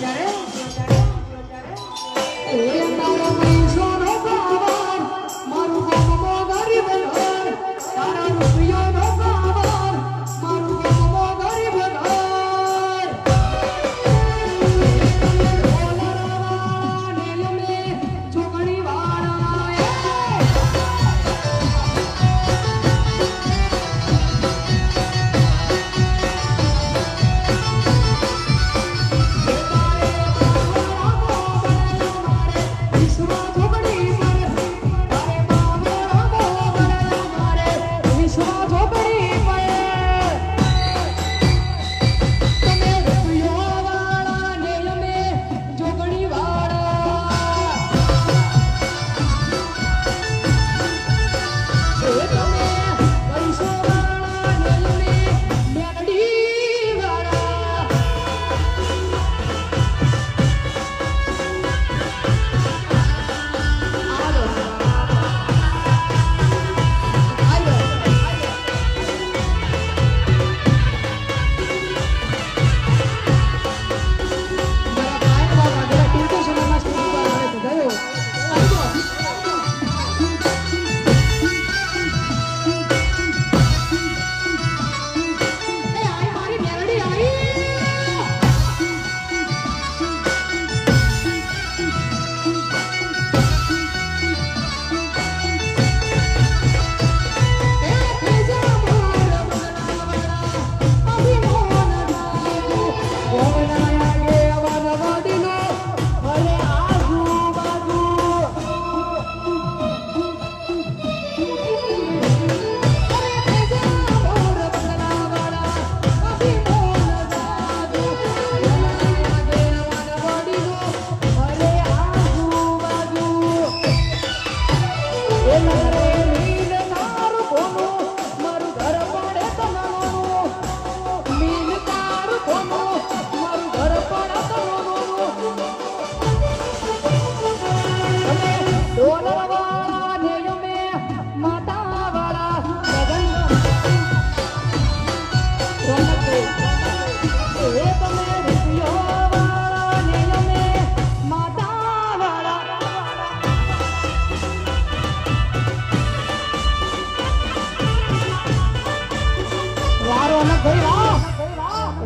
ત્યારે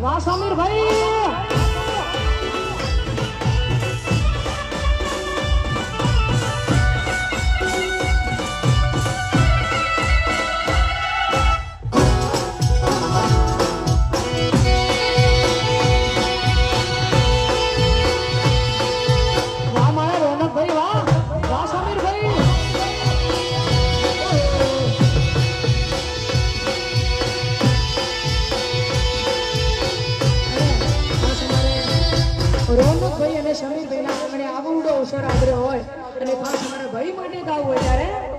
वाह समीर भाई રોનકભાઈ અને સમીરભાઈના આંગણે આવડો અવસર આગ્રહ હોય અને ખાસ અમારા ભાઈ માટે ગાવું હોય ત્યારે